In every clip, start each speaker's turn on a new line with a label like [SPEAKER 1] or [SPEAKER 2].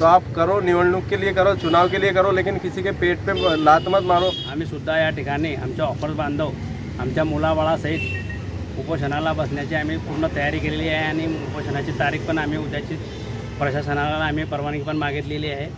[SPEAKER 1] तो आप करो निवडणूक के लिए करो चुनाव के लिए करो लेकिन किसी के पेट पे लात मत मारो।
[SPEAKER 2] आम्ही सुद्धा या ठिकाणी आमच्या ऑफर बांधव आमच्या मुलाबाळासहित उपोषणाला बसण्याची आम्ही पूर्ण तयारी केलेली आहे आणि उपोषणाची तारीख पण आम्ही उद्याची प्रशासनाला आम्ही परवानगी पण मागितलेली आहे.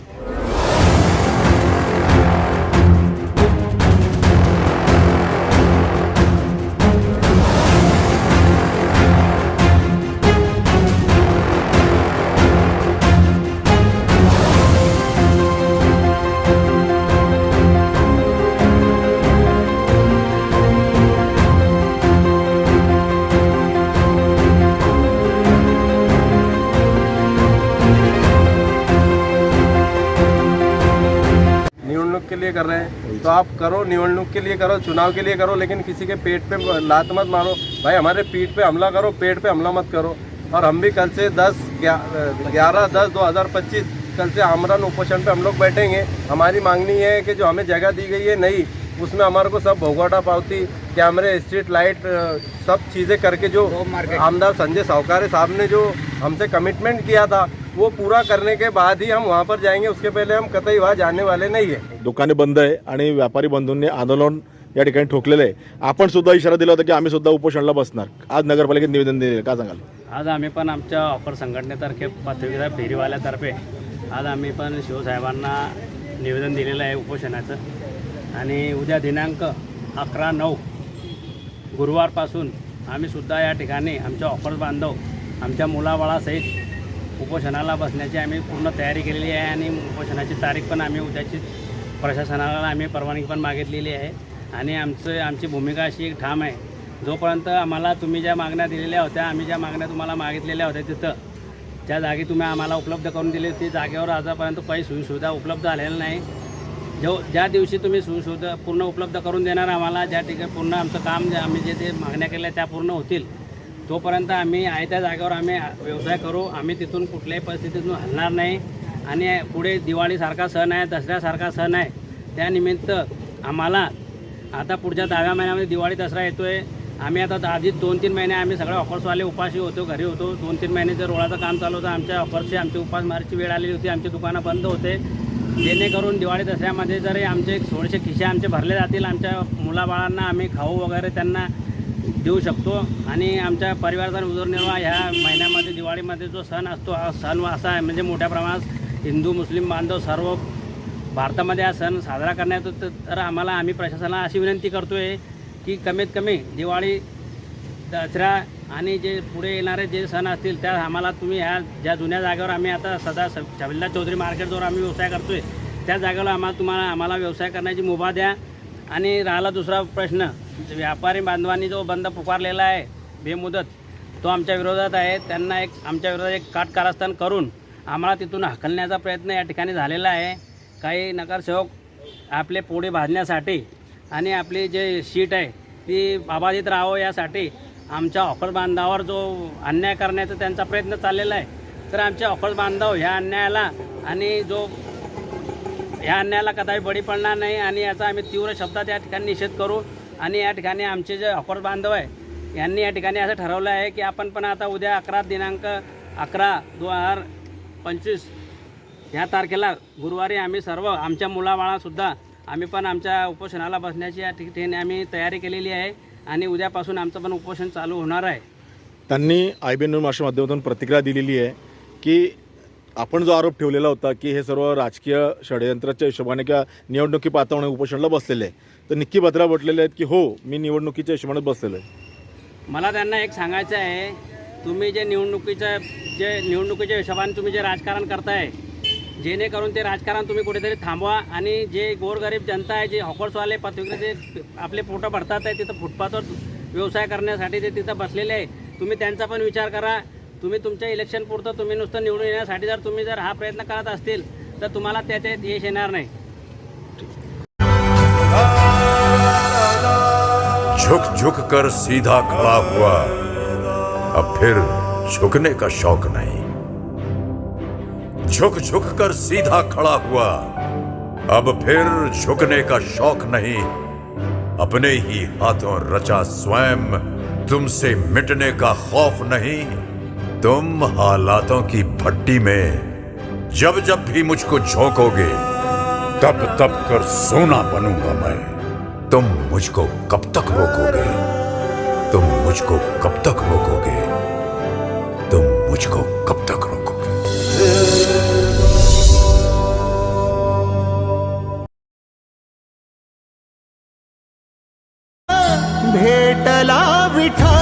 [SPEAKER 1] आप करो निवडणूक के लिए करो चुनाव के लिए करो लेकिन किसी के पेट पे लात मत मारो। भाई हमारे पीठ पे हमला करो पेट पे हमला मत करो। और हम भी कल से दस ग्यारह दस दो हज़ार पच्चीस कल से आमरण उपोषण पे हम लोग बैठेंगे। हमारी मांगनी है कि जो हमें जगह दी गई है नहीं उसमें हमारे को सब भोगौटा पावती कैमरे स्ट्रीट लाइट सब चीज़ें करके जो आमदार संजय सावकारे साहब ने जो हमसे कमिटमेंट किया था वो पूरा करने के बाद ही हम वहाँ पर जाएंगे। उसके पहले हम कतई वहाँ जाने वाले नहीं है।
[SPEAKER 3] दुकाने बंद आहे आणि व्यापारी बंधूंनी आंदोलन या ठिकाणी ठोकलेलं आहे. आपण सुद्धा इशारा दिला होता की आम्ही सुद्धा उपोषणाला बसणार. आज नगरपालिकेत निवेदन दिले काय सांगाल?
[SPEAKER 2] आज आम्ही पण आमच्या ऑफर संघटनेतर्फे पत्रकार फेरीवाल्यातर्फे आज आम्ही पण शिवसाहेबांना निवेदन दिलेलं आहे उपोषणाचं. आणि उद्या दिनांक अकरा नऊ गुरुवारपासून आम्ही सुद्धा या ठिकाणी आमच्या ऑफर बांधव आमच्या मुलाबाळासहित उपोषणाला बसण्याची आम्ही पूर्ण तयारी केलेली आहे आणि उपोषणाची तारीख पण आम्ही उद्याची प्रशासनाला आम्ही परवानगी पण मागितलेली आहे. आणि आमचं आमची भूमिका अशी एक ठाम आहे. जोपर्यंत आम्हाला तुम्ही ज्या मागण्या दिलेल्या होत्या आम्ही ज्या मागण्या तुम्हाला मागितलेल्या होत्या तिथं ज्या जागी तुम्ही आम्हाला उपलब्ध करून दिली. ती जागेवर आतापर्यंत काही सोयीसुविधा उपलब्ध झालेल्या नाही. जो ज्या दिवशी तुम्ही सुविसुविधा पूर्ण उपलब्ध करून देणार आम्हाला ज्या ठिकाणी पूर्ण आमचं काम जे आम्ही जे ते मागण्या केल्या त्या पूर्ण होतील. तोपर्यंत आम्ही आहे त्या जागेवर आम्ही व्यवसाय करू. आम्ही तिथून कुठल्याही परिस्थितीतून हलणार नाही. आणि पुढे दिवाळीसारखा सण आहे दसऱ्यासारखा सण आहे. त्यानिमित्त आम्हाला आता पुढच्या दहाव्या महिन्यामध्ये दिवाळी दसरा येतो आहे आम्ही आता आधीच दोन तीन महिने आम्ही सगळे ऑफर्सवाले उपाशी होतो घरी होतो. दोन तीन महिने जर रोळाचं काम चालू होतं आमच्या ऑफर्सची आमची उपासमारीची वेळ आलेली होती आमची दुकानं बंद होते. जेणेकरून दिवाळी दसऱ्यामध्ये जरी आमचे थोडेसे खिसे आमचे भरले जातील आमच्या मुलाबाळांना आम्ही खाऊ वगैरे त्यांना देऊ शकतो. आणि आमच्या परिवाराचा उदरनिर्वाह ह्या महिन्यामध्ये दिवाळीमध्ये जो सण असतो हा सण असा आहे म्हणजे मोठ्या प्रमाणात हिंदू मुस्लिम बांधव सर्व भारतामध्ये हा सण साजरा करण्यात येतो. तर आम्हाला आम्ही प्रशासनाला अशी विनंती करतो आहे की कमीत कमी दिवाळी दसरा आणि जे पुढे येणारे जे सण असतील त्या आम्हाला तुम्ही ह्या ज्या जुन्या जागेवर आम्ही आता सदा स छबिल्ला चौधरी मार्केटवर आम्ही व्यवसाय करतो आहे त्या जागेवर आम्हाला तुम्हाला आम्हाला व्यवसाय करण्याची मुभा द्या. आणि राहिला दुसरा प्रश्न व्यापारी बांधवांनी जो बंद पुकारलेला आहे बेमुदत तो आमच्या विरोधात आहे. त्यांना एक आमच्या विरोधात एक काट कारस्थान करून आम्हाला तिथून हकलण्याचा प्रयत्न या ठिकाणी झालेला आहे. काही नगरसेवक आपले पोळे भाजण्यासाठी आणि आपली जे शीट आहे ती बाबाजीत राहावं यासाठी आमच्या ऑफर बांधावर जो अन्याय करण्याचा त्यांचा प्रयत्न चाललेला आहे. तर आमच्या ऑफर बांधव ह्या अन्यायाला आणि जो ह्या अन्यायाला कदापि बळी पडणार नाही आणि याचा आम्ही तीव्र शब्दात या ठिकाणी निषेध करू. आणि या ठिकाणी आमचे जे ऑफर बांधव आहे यांनी या ठिकाणी असं ठरवलं आहे की आपण पण आता उद्या अकरा दिनांक अकरा दोन हजार पंचवीस ह्या तारखेला गुरुवारी आम्ही सर्व आमच्या मुलाबाळासुद्धा आम्ही पण आमच्या उपोषणाला बसण्याची या ठिकाणी आम्ही तयारी केलेली आहे आणि उद्यापासून आमचं पण उपोषण चालू होणार आहे.
[SPEAKER 3] त्यांनी आय बी एन माशा माध्यमातून प्रतिक्रिया दिलेली आहे की आपण जो आरोप ठेवलेला होता की हे सर्व राजकीय षडयंत्राच्या हिशोबाने किंवा निवडणुकी पातळीने उपोषणाला बसलेले आहे तर निक्की भद्रा म्हटलेले आहेत की हो मी निवडणुकीच्या हिशोबाने बसलेलो आहे.
[SPEAKER 2] मला त्यांना एक सांगायचं आहे तुम्ही जे निवडणुकीचं जे निवडणुकीच्या हिशोबाने तुम्ही जे राजकारण करताय जेणेकरून ते राजकारण तुम्ही कुठेतरी थांबवा आणि जे गोरगरीब जनता आहे जे हॉकर्सवाले पत्रिके आपले पोटं भरतात आहे तिथं फुटपाथवर व्यवसाय करण्यासाठी ते तिथं बसलेले आहे. तुम्ही त्यांचा पण विचार करा. तुम्ही तुमच्या इलेक्शन पुरतं तुम्ही नुसतं निवडून येण्यासाठी जर तुम्ही जर हा प्रयत्न करत असतील तर तुम्हाला त्याच्यात यश येणार नाही.
[SPEAKER 4] झुक झुक कर सीधा खड़ा हुआ। अब फिर झुकने का शौक नहीं। झुक झुक कर सीधा खड़ा हुआ। अब फिर झुकने का शौक नहीं। अपने ही हाथों रचा स्वयं। तुमसे मिटने का खौफ नहीं। तुम हालातों की भट्टी में जब जब भी मुझको झोंकोगे, तब तब कर सोना बनूँगा मैं। तुम मुझको कब तक रोकोगे? तुम मुझको कब तक रोकोगे? तुम मुझको कब तक रोकोगे?
[SPEAKER 5] भेटला विठ्ठल